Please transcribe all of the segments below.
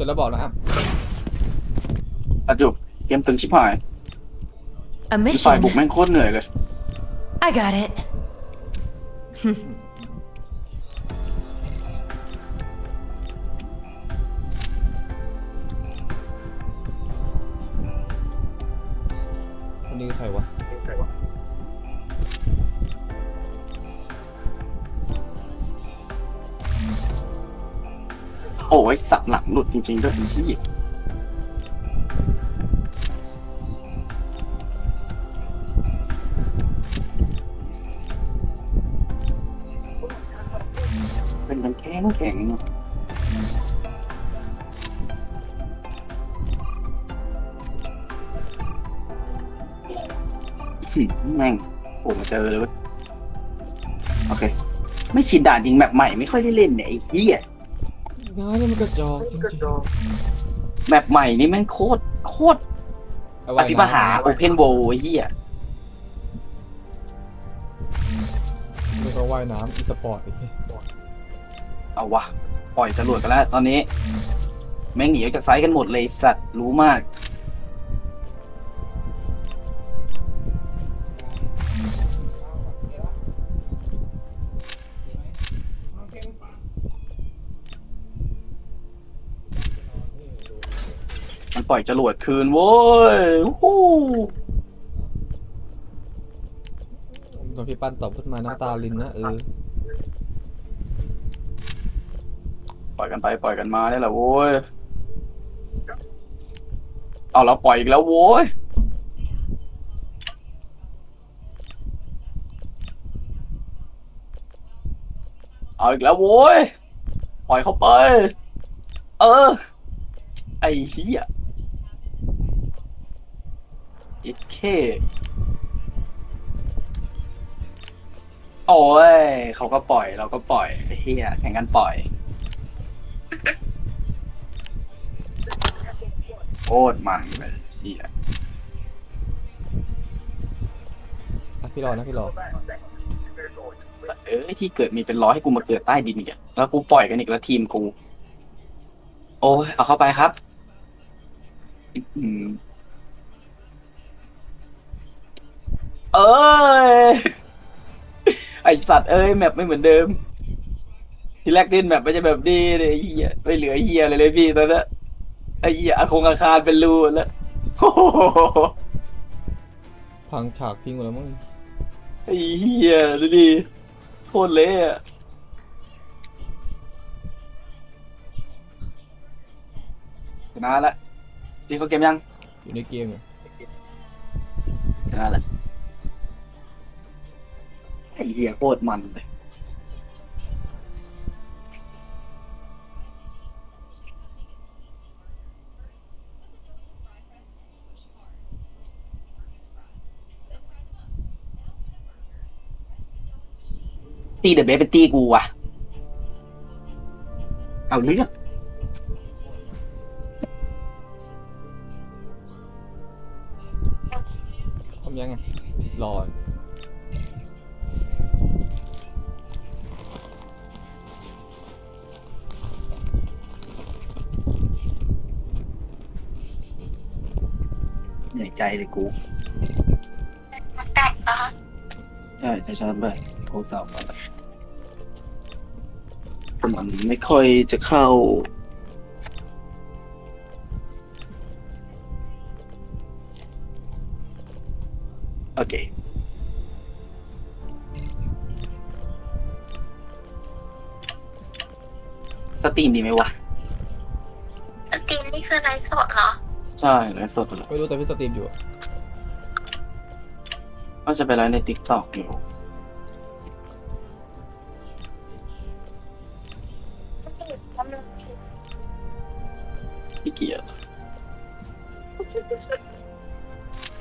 ร็จแล้วบอกนะอะอัดอยู่เกมตึงชิบหาย A ที่ฝ่ายบุก mission. แม่งโคตรเหนื่อยเลย I got it. ับหลังหลุดจริงๆด้วยที่เป็นกันแข็งแข็งเนอะแม่งโผล่มาเจอเลยว้ยโอเค ไม่ชินด่านจริงแบบใหม่ไม่ค่อยได้เล่นเนี่ยไอ้เหี้ย งานนี่มันกระจอกจริงแบบใหม่นี่แม่งโคตรโคตรๆเอาปไว้ฏิมหาโอเพนโวไอ้เหี้ยไม่ก็ว่ายน้ำอีสปอร์ตอีกเอาวะ ปล่อยจรวดกันแล้ว ตอนนี้ แม่งหนีออกจากไซต์กันหมดเลยสัตว์รู้มาก ปล่อยจรวดคืนโว้ยวู้ฮู้ตอนพี่ปั้นตอบขึ้นมาน้ำตาลินนะเออปล่อยกันไปปล่อยกันมาได้แหละโว้ยเอาเราปล่อยอีกแล้วโว้ยเอาอีกแล้วโว้ย ปล่อยเข้าไป เออ ไอ้เหี้ย จิตเคโอ้ยเขาก็ปล่อยเราก็ปล่อยไอ้เหี้ยแข่งกันปล่อยโคตรมันเลยเหี้ยอะพี่รอนะพี่รอเอ้ยที่เกิดมีเป็นร้อยให้กูมาเกิดใต้ดินอีกอะแล้วกูปล่อยกันอีกแล้วทีมกู โอ้ยเอาเข้าไปครับ อืม เอ้ย ไอสัตว์เอ้ยแมปไม่เหมือนเดิม ทีแรกเล่นแมปไม่ใช่แบบนี้เลยไอ้เฮียไม่เหลือเฮียเลยเลยพี่ตอนนั้นไอ้เฮียอาคงอาคารเป็นรูแล้วโอ้โหพังฉากทิ้งหมดแล้วมั้งไอ้เฮียดูดิโคตรเละอะชนะละจริงเขาเกมยังอยู่ในเกมอยู่ชนะละไอ้ เฮียโคตรมันเลยตีเดอะเบสเป็นตีกูว่ะเอาเรื่อง นื่อยใจเลยกูแต่งปะใช่จะชอบแบบโทรศัพท์อะไรมันไม่ค่อยจะเข้า โอเคสตรีมดีไหมวะ ใช่ไลฟ์สดเลยไม่รู้แต่พี่สตรีมอยู่อะก็จะไปไลฟ์ในติ๊กต็อกอยู่สตรีมกำลังผิดพี่เกียร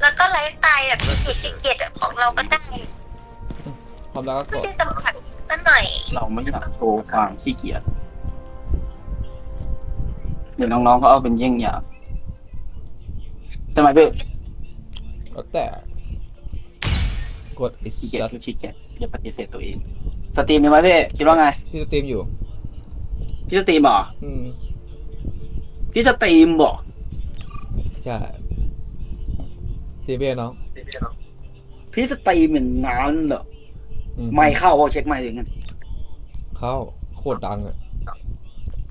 แล้วก็ไลฟ์สไตล์แบบผิดผิดเกียรติของเราก็ได้ความรักก็กไม่ดได้จำกัดสักหน่อยเราไม่อยากโชว์ความขี้เกียจเดี๋ยวน้องๆเขาเอาเป็นเยี่ยงอย่าง ทำไมพี่ก็แต่ กดไอ้ขี้เกียจสัตว์คือขี้เกียจอย่าปฏิเสธตัวเองสตรีมมีไหมพี่คิดว่าไงพี่สตรีมอยู่ พี่สตรีมเหรออืมพี่สตรีมบอกใช่ทีเบียน้องพี่สตรีมเหมือนงานเหรออืไม่เข้าเอาเช็คไม่ถึงกันเข้าโคตรดังอะ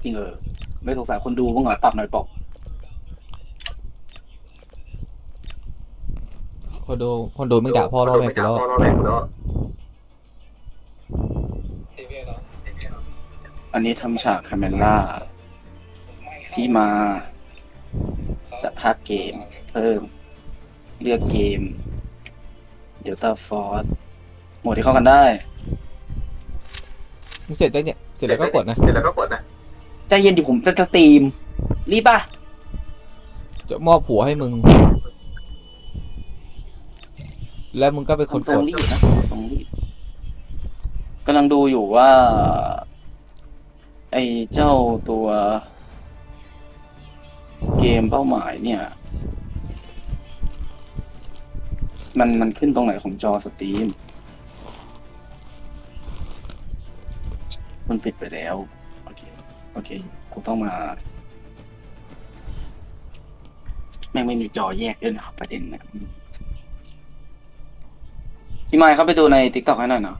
จริงเออไม่สงสารคนดูบ้างเหรอปรับหน่อยปอก คนดูคนดูมึงด่าพ่อรอแม่กูแล้วทีเบียน้องอันนี้ทำฉากคาเมล่าที่มา จะภาคเกม เพิ่ม เลือกเกมเดลต้าฟอร์สโหมดที่เข้ากันได้มึงเสร็จได้วเนี่ยเสร็จแล้วก็กดนะใจเย็นดิผมจะสตรีม รีบป่ะ จะมอบผัวให้มึง แล้วมึงก็เป็นคนทรงกด รีบนะทรงรีบกำลังดูอยู่ว่า ไอ้เจ้าตัว เกมเป้าหมายเนี่ย มันมันขึ้นตรงไหนของจอสตรีม มันปิดไปแล้ว โอเค โอเคกูต้องมา แม่งไม่มีจอแยกด้วยนะครับประเด็นนะ พี่ไมค์เข้าไปดูในติ๊กต็อกให้หน่อยเนาะ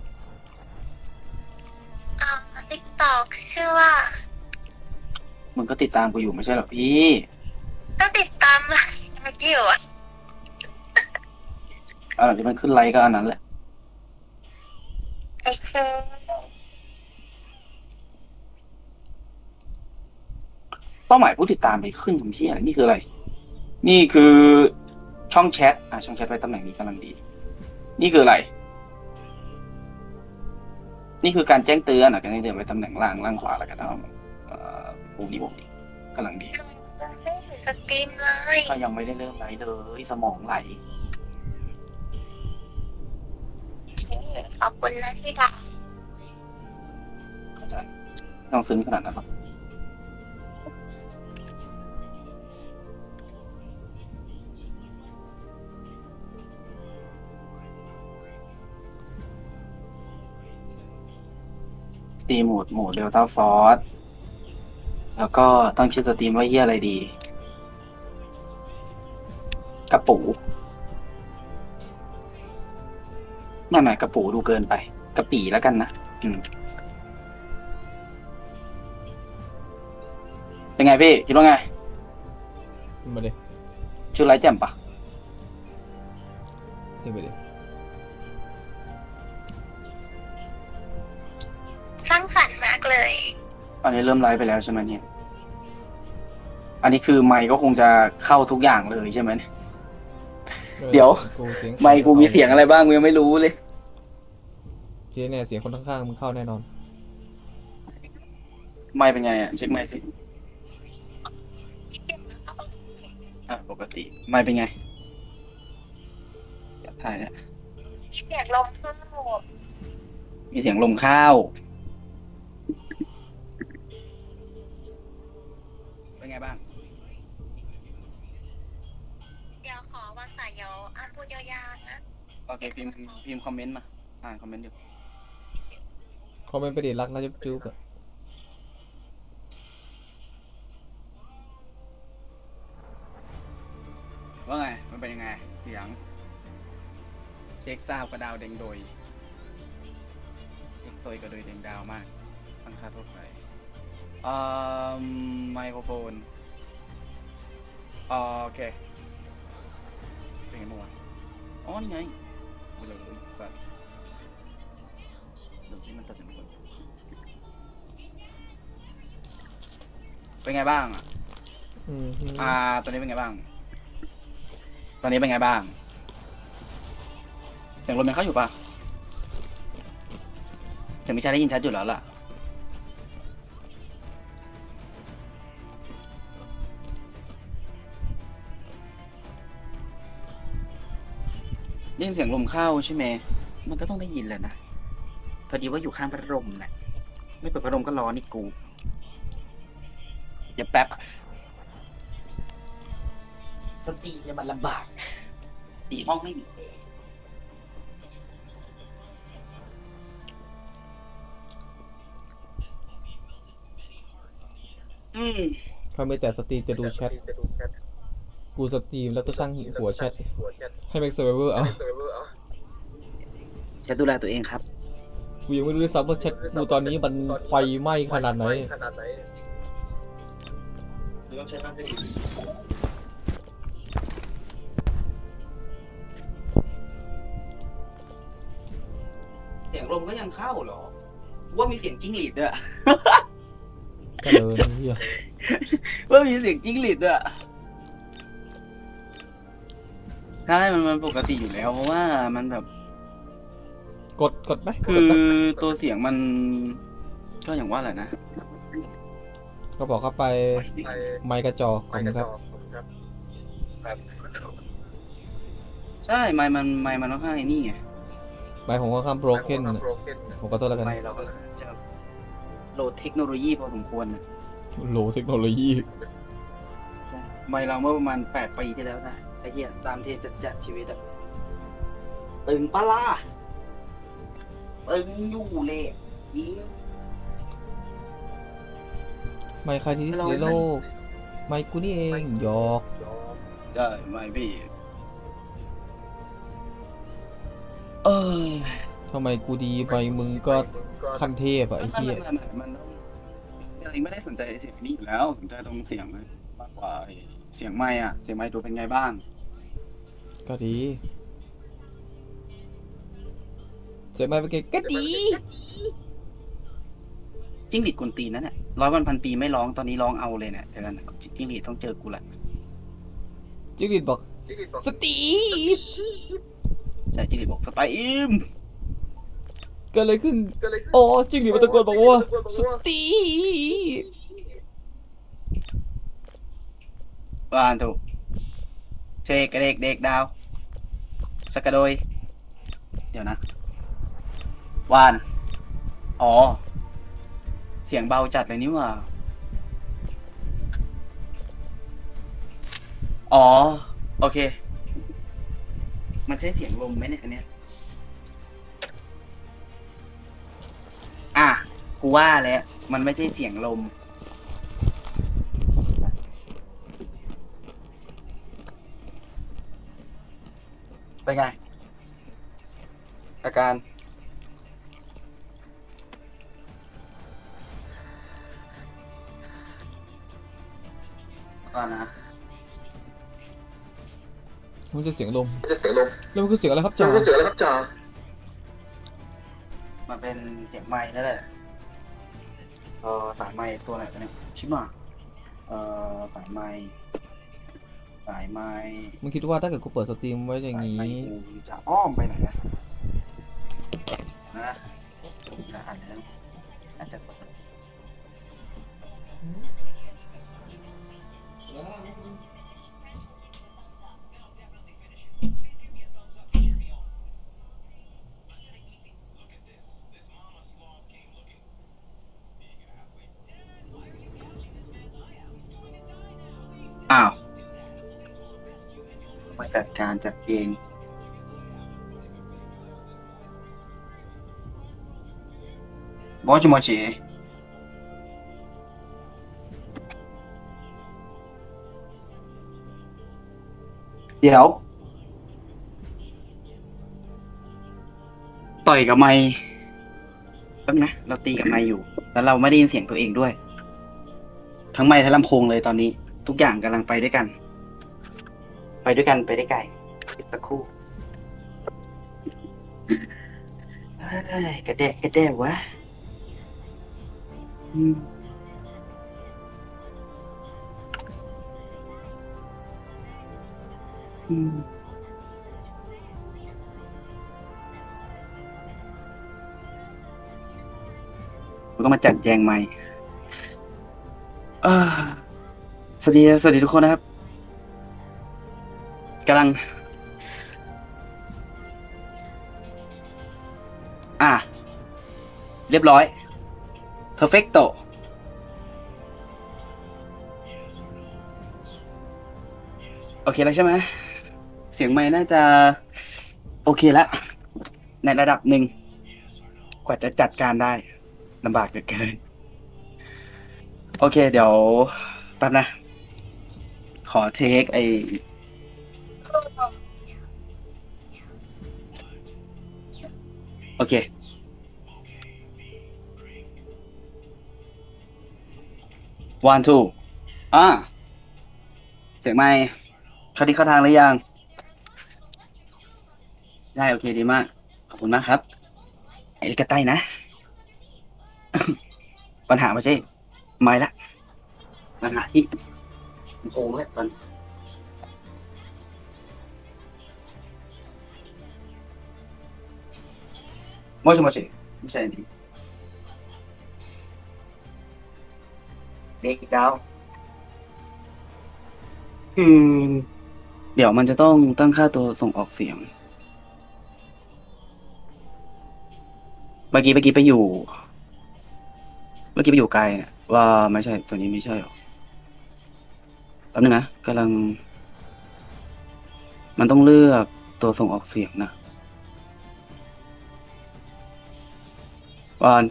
อ่าติ๊กตอกชื่อว่ามึงก็ติดตามกูอยู่ไม่ใช่เหรอพี่ ก็ติดตามไลน์เมื่อกี้อยู่อะอะไรที่มันขึ้นไลค์ก็อันนั้นแหละไอ้คือเป้าหมายผู้ติดตามไปขึ้นทำที่อะไรนี่คืออะไร นี่คือช่องแชท อะช่องแชทไว้ตำแหน่งนี้กำลังดี นี่คืออะไร นี่คือการแจ้งเตือนอะการแจ้งเตือนไว้ตำแหน่งล่างล่างขวาแล้วกันเอาเอ่อปุ่มนี้ปุ่มนี้กำลังดีไม่เห็นสตรีมเลยก็ยังไม่ได้เริ่มไลฟ์เลยสมองไหลขอบคุณนะที่ด่าเข้าใจไม่ต้องซึ้งขนาดนั้นหรอ ตรีมโหมดโหมดเดลต้าฟอร์สแล้วก็ตั้งชื่อสตรีมว่าเฮียอะไรดี กระปูไม่ไม่กระปูดูเกินไป กระปีแล้วกันนะอืมเป็นไงพี่ คิดว่าไงมาดิชื่อไรแจ่มปะขึ้นไปดิางสรรค์มากเลยอันนี้เริ่มไลฟ์ไปแล้วใช่ไหมเนี่ย อันนี้คือไมค์ก็คงจะเข้าทุกอย่างเลยใช่ไหมเนี่ยเดี๋ยว กูเสียงไมค์กูมีเสียงอะไรบ้างกูยังไม่รู้เลย เจ๊เนี่ยเสียงคนข้างๆมึงเข้าแน่นอน ไมค์เป็นไงอะเช็คไมค์สิอะปกติไมค์เป็นไงจับถ่ายแล้วเสียงลมข้างหมมีเสียงลมข้าว โอเคพิมพ์พิมพ์คอมเมนต์มา อ่านคอมเมนต์อยู่คอมเมนต์ไปดิรักนะจุ๊บจุ๊บอะว่าไง มันเป็นยังไง เสียง เช็คซาวกระดาวเด้งโดย เช็คโซยกระโดยเด้งดาวมากตั้งค่าทั่วไปเอ่อไมโครโฟนอ่าโอเคเป็นไงเมื่อวานอ๋อนี่ไง ไปเลยสัตว์ดูสิมันตัดสินคนเป็นไงบ้างอะอืมอ่า ตอนนี้เป็นไงบ้าง ตอนนี้เป็นไงบ้าง เสียงลมยังเข้าอยู่ปะเสียงมิชาได้ยินชัดอยู่แล้วล่ะ ได้ยินเสียงลมเข้าใช่ไหม มันก็ต้องได้ยินแหละนะ พอดีว่าอยู่ข้างพัดลมแหละ ไม่เปิดพัดลมก็ร้อนนี่กูอย่าแป๊บ สตรีมเนี่ยมันลำบากตีห้องไม่มีแอร์อืมเขาไม่แต่สตรีมจะดูแชท กูสตรีมแล้วก็ช่างหัวแชทให้แม็กซ์เซอร์เวอร์เอาจะดูแลตัวเองครับ กูยังไม่รู้ด้วยซ้ำว่าแชทกูตอนนี้มันไฟไหม้ขนาดไหนเสียงลมก็ยังเข้าเหรอ ว่ามีเสียงจิ้งหรีดด้วยก็เลยเฮียว่ามีเสียงจิ้งหรีดด้วย ใช่มันมันปกติอยู่แล้วเพราะว่ามันแบบ กดกดไหมคืกดอไหมตัวเสียงมัน ก็อย่างว่าแหละนะ ก็บอกเข้าไปไมค์กระจอกผมครับใช่ไมค์มันไมค์มันต้องให้างไอ้นี่ไงไมค์ผมก็ข้ามโบรเกนผมก็โทษแล้วกันไมค์เราก็จะโหลดเทคโนโลยีพอสมควรนะโหลเทคโนโลยีไมค์เราเมื่อประมาณแปดปีที่แล้วนะไอ้เหี้ยตามเทรนจัดจัดชีวิตอะตึงปะล่ะตึงอยู่เลยยิง ไมค์ใครที่สุดในโลกไมค์กูนี่เองหยอกได้ไม่พี่เออทำไมกูดีไปมึงก็ขั้นเทพอะไอ้ไม่เหี้ยไม่ไม่มันต้องอะไรไม่ได้สนใจเสียงนี้อยู่แล้วสนใจตรงเสียงมากกว่าไอ้เสียงไม้อะเสียงไม้ตัวเป็นไงบ้าง ก็ดีเสียงไมค์เป็นไงก็ดี จิ้งหรีดกวนตีนนั่นแหละร้อยวันพันปีไม่ร้องตอนนี้ร้องเอาเลยเนี่ยเดี๋ยวกันจิ้งหรีดต้องเจอกูแหละจิงหรีดบอก สตีฟใช่จิ้งหรีดบอกสไตล์อิมเกิดอะไรขึ้น โอ้จิงหรีดมันตะโกนบอกว่า สตีฟวานถูกเชกระเด็กเด็กดาว สกกระโดย เดี๋ยวนะ วาน อ๋อ เสียงเบาจัดเลยนี่หว่า อ๋อ โอเค มันใช่เสียงลมไหมเนี่ยอันเนี้ย อะ กูว่าแล้ว มันไม่ใช่เสียงลม เป็นไง อาการ ก่อนนะมันจะเสียงลมแล้วมันคือเสียงอะไรครับจ๋ามันเป็นเสียงไม้นั่นแหละเออสายไม้ตัวไหนกันเนี่ยชิบะเออสายไม้ สายไม้มึงคิดว่าถ้าเกิดกูเปิดสตรีมไว้อย่างสายนี้ไม้กูจะอ้อมไปไหนนะนะจะหันแล้วอาจจะเปิด การจัดเองฑ์บอโมอชีเดี๋ยว ต่อยกับไม้แป๊บนะ เราตีกับไม้อยู่ แล้วเราไม่ได้ยินเสียงตัวเองด้วย ทั้งไม้ทั้งลำโพงเลยตอนนี้ ทุกอย่างกำลังไปด้วยกัน ไปด้วยกันไปได้ไกลอีกสักครู่เอ้ยกระเดะกระเดะวะอืมอืมผมต้องมาจัดแจงใหม่อ่าสวัสดี สวัสดีทุกคนนะครับ กำลัง อะ เรียบร้อย perfecto โอเคแล้วใช่ไหม เสียงไม่น่าจะ โอเคแล้ว ในระดับหนึ่ง กว่าจะจัดการได้ลำบากเหลือเกิน โอเค เดี๋ยวแป๊บนะ ขอเทคไอ โอเค one two อ่า เสียงไม่เข้าที่เข้าทางหรือยัง ได้โอเคดีมาก ขอบคุณมากครับไอ้ลิกาไต้นะ ปัญหาไม่ใช่ ไม่ละ ปัญหาที่โค้งแล้วตอน もしもしไม่ใช่ดิเด็กดาวอืม เดี๋ยวมันจะต้องตั้งค่าตัวส่งออกเสียง เมื่อกี้เมื่อกี้ไปอยู่ เมื่อกี้ไปอยู่ไกลเนี่ยว่าไม่ใช่ตัวนี้ไม่ใช่หรอแป๊บนึงนะกำลัง มันต้องเลือกตัวส่งออกเสียงนะ วาน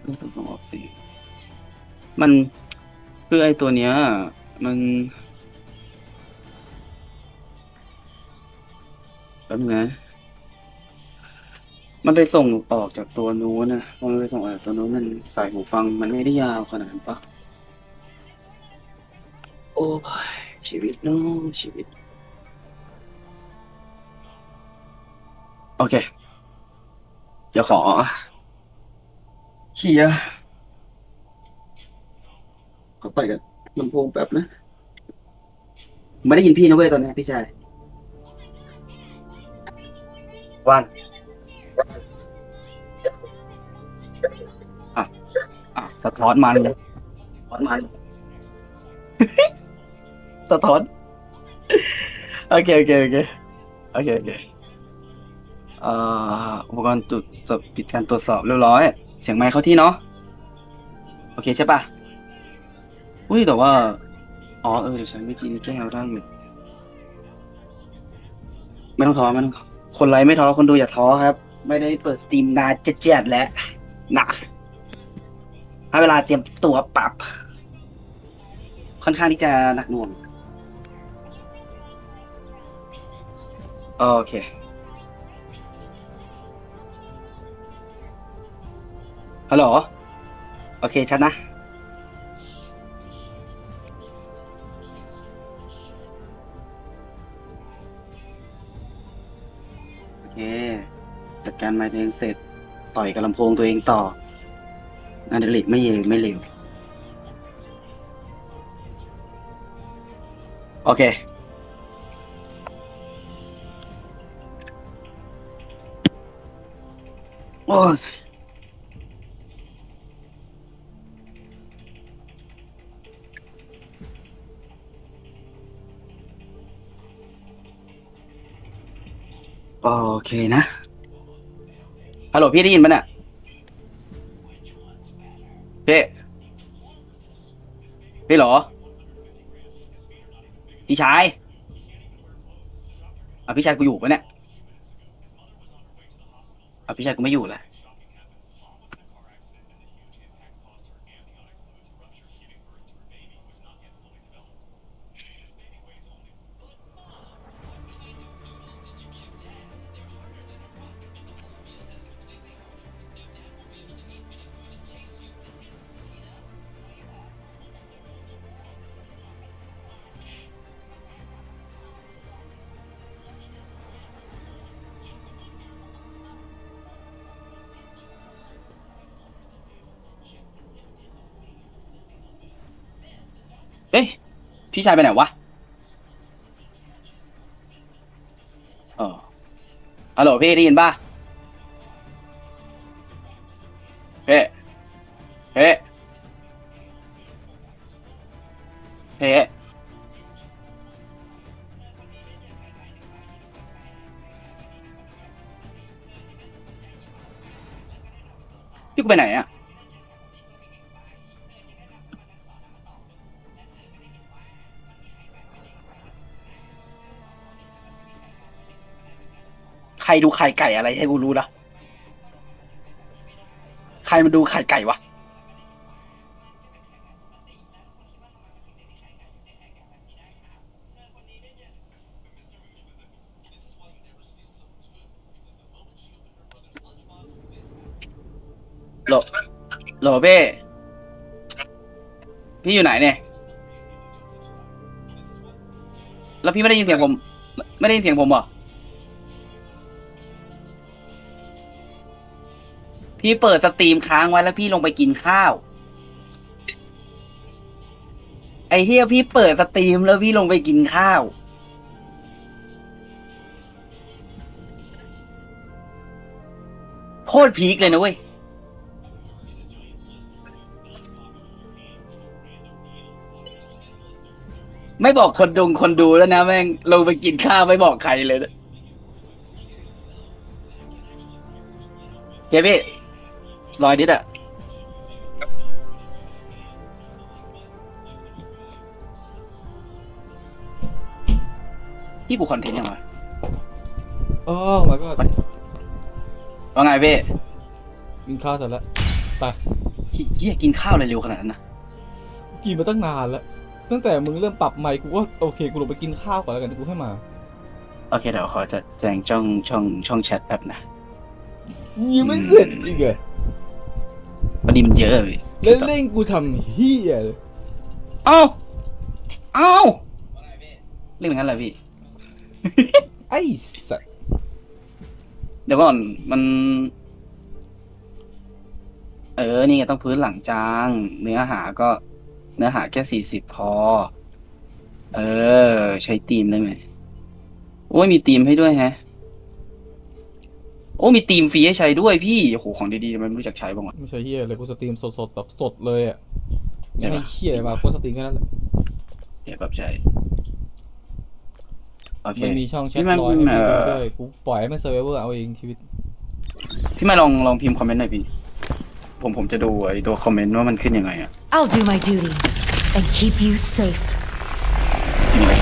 เลือกตัวส่งออกเสียงมันคือไอ้ตัวเนี้ย มันแป๊บนึงนะมันไปส่งออกจากตัวนู้นนะมันไปส่งออกจากตัวนู้นมันใส่หูฟัง มันไม่ได้ยาวขนาดนั้นปะโอ้ยชีวิตน้องชีวิต โอเค เดี๋ยวขอเคลียร์ขอไปกันลำโพงแป๊บนะ ไม่ได้ยินพี่นะเว้ยตอนนี้พี่ชายวันอะสะท้อนมันเลยสะท้อนมัน สะท้อน โอเค โอเค โอเค โอเคโอเค เอ่ออุปกรณ์ตรวจสอบปิดการตรวจสอบเรียบร้อย เสียงไมค์เข้าที่เนาะโอเคใช่ปะอุ้ยแต่ว่า อ๋อเออเดี๋ยวใช้วิธีนี้แก้ได้อยู่ไม่ต้องท้อไม่ต้องท้อคนไลฟ์ไม่ท้อคนดูอย่าท้อครับ ไม่ได้เปิดสตรีมนานเจ็ดๆแล้วหนักให้เวลาเตรียมตัวปรับ ค่อนข้างที่จะหนักหน่วงโอเค ฮัลโหล โอเคชัดนะ โอเค จัดการไมค์ตัวเองเสร็จ ต่อยกับลำโพงตัวเองต่อ งานเดลิกไม่เยไม่เร็วโอเค โอ้ย โอเคนะฮัลโหลพี่ได้ยินปะเนี่ยพี่พี่เหรอ พี่ชายอะพี่ชายกูอยู่ปะเนี่ยอะพี่ชายกูไม่อยู่แหละ เอ้ยพี่ชายไปไหนวะเออฮัลโหลพี่ได้ยินป่ะเฮ้เฮ้เฮ้พี่กูไปไหนอะ ใครดูไข่ไก่อะไรให้กูรู้ละใครมาดูไข่ไก่วะหลโหลเบ้พี่อยู่ไหนเนี่ย แล้วพี่ไม่ได้ยินเสียงผม ไม่ได้ยินเสียงผมเหรอ พี่เปิดสตรีมค้างไว้แล้วพี่ลงไปกินข้าว ไอ้เฮียพี่เปิดสตรีมแล้วพี่ลงไปกินข้าว โคตรพีคเลยนะเว้ย ไม่บอกคนดงคนดูแล้วนะแม่งลงไปกินข้าวไม่บอกใครเลยนะเฮ้ยพี่ รอยดิดอะพี่กูคอนเทนต์ยังไงโอ้มาก็ว่าไงพี่กินข้าวเสร็จแล้วเฮียกินข้าวอะไรเร็วขนาดนั้นนะกินมาตั้งนานแล้ว ตั้งแต่มึงเริ่มปรับไมค์กูก็โอเคกูลงไปกินข้าวก่อนแล้วกันเดี๋ยวกูให้มา โอเคเดี๋ยวขอจะแจ้งช่องช่องช่องแชทแป๊บนะยังไม่เสร็จอีกเหรอวั นนี้มันเยอะอะพี่แล้วเร่งกูทำเฮียเลยเอ้าเอ้าเรื่องอย่างนั้นเหรอพี่ ไอ้สัสเดี๋ยวก่อนมัน เออ นี่ไงต้องพื้นหลังจาง เนื้อหาก็ เนื้อหาแค่สี่สิบพอ เออ ใช้ตีมได้ไหมโอ้ยมีตีมให้ด้วยแฮะ โอ้มีตีมฟรีให้ใช้ด้วยพี่โอ้โหของดีๆทำไมไม่รู้จักใช้บ้างวะ ไม่ใช่เฮียเลยกูสตรีมสดๆแบบสดเลยอะใช่ไม่ปะเฮียอะไรมากูสตรีมแค่นั้นแหละเดี๋ยวแบบใช้โอเค มันมีช่องแชพี่ทมันลอยให้มึงเอ่อด้วยกูปล่อยให้มันเซอร์ไวเวอร์เอาเองชีวิตพี่มาลองลองพิมพ์คอมเมนต์หน่อยพี่ ผมผมจะดูไอ้ตัวคอมเมนต์ว่ามันขึ้นยังไงอะ I'll do my duty and keep you safe. ยังไง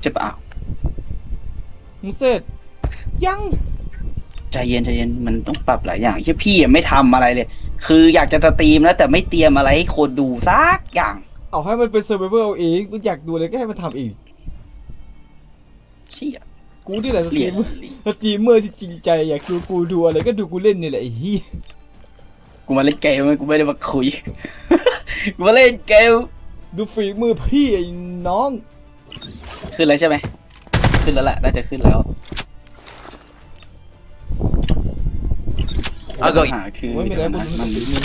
เจ็บปะอ้าว มึงเสร็จยังใจเย็นใจเย็นมันต้องปรับหลายอย่างที่พี่อะไม่ทำอะไรเลย คืออยากจะสตรีมแล้วแต่ไม่เตรียมอะไรให้คนดูสักอย่าง เอาให้มันเป็นเซอร์ไวเวอร์เอาเองกูอยากดูอะไรก็ให้มันทำเองเชี่ยกูนี่แหละสตเหรีรียญมสตรีมเมอร์ที่จริงใจอยากดูกูดูอะไรก็ดูกูเล่นนี่แหละไอ้เหี้ยกูมาเล่นเกมกูไม่ได้มาคุย กูมาเล่นเกมดูฝีมือพี่ไอ้น้อง ขึ้นแล้วใช่ไหม ขึ้นแล้วแหละ น่าจะขึ้นแล้วเอาก็ปัญหาคือโอ้ยไม่ได้เดี๋ยวกูนะดูมันฝีมือ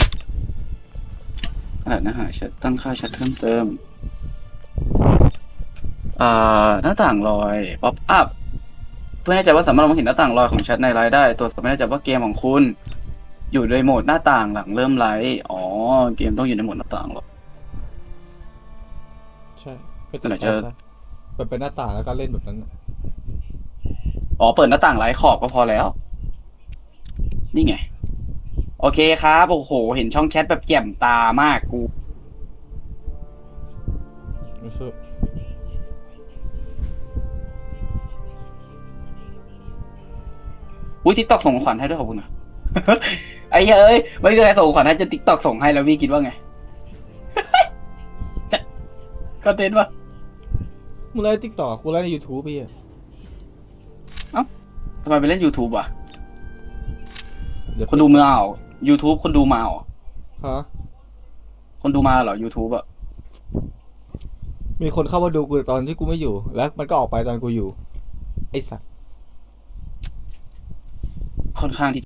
ขนาดนะฮะแชทตั้งค่าแชทเพิ่มเติม อ่า หน้าต่างลอย ป๊อปอัพ เพื่อให้ใจว่าสามารถมองเห็นหน้าต่างลอยของแชทในไลน์ได้ตรวจสอบไม่แน่ใจว่าเกมของคุณ อยู่ในโหมดหน้าต่างหลังเริ่มไลฟ์อ๋อ เกมต้องอยู่ในโหมดหน้าต่างเหรอ ใช่ก็ตัวไหนจะจะ เปิดเป็นหน้าต่างแล้วก็เล่นแบบนั้นน่ะ อ๋อเปิดหน้าต่างไลฟ์ขอบก็พอแล้ว นี่ไง โอเคครับโอ้โห เห็นช่องแชทแบบแจ่มตามากกู รู้สึกอุ้ยทิกตอกส่งของขวัญให้ด้วยขอบคุณนะ ไอ้เหี้ยเอ้ยไม่มีใครส่งของขวัญให้จะทิกตอกส่งให้แล้วพี่คิดว่าไง จะคอนเทนต์ปะมึงไล่ติ๊กตอกกูไล่ในยูทูบพี่อะ ไมไปเล่น YouTube อะเดี๋ยวคนดูมาเหรอ YouTube คนดูมาเหรอ ฮะ คนดูมาเหรอ YouTube อะ มีคนเข้ามาดูกูตอนที่กูไม่อยู่ แล้วมันก็ออกไปตอนกูอยู่ ไอ้สัส ค่อนข้างที่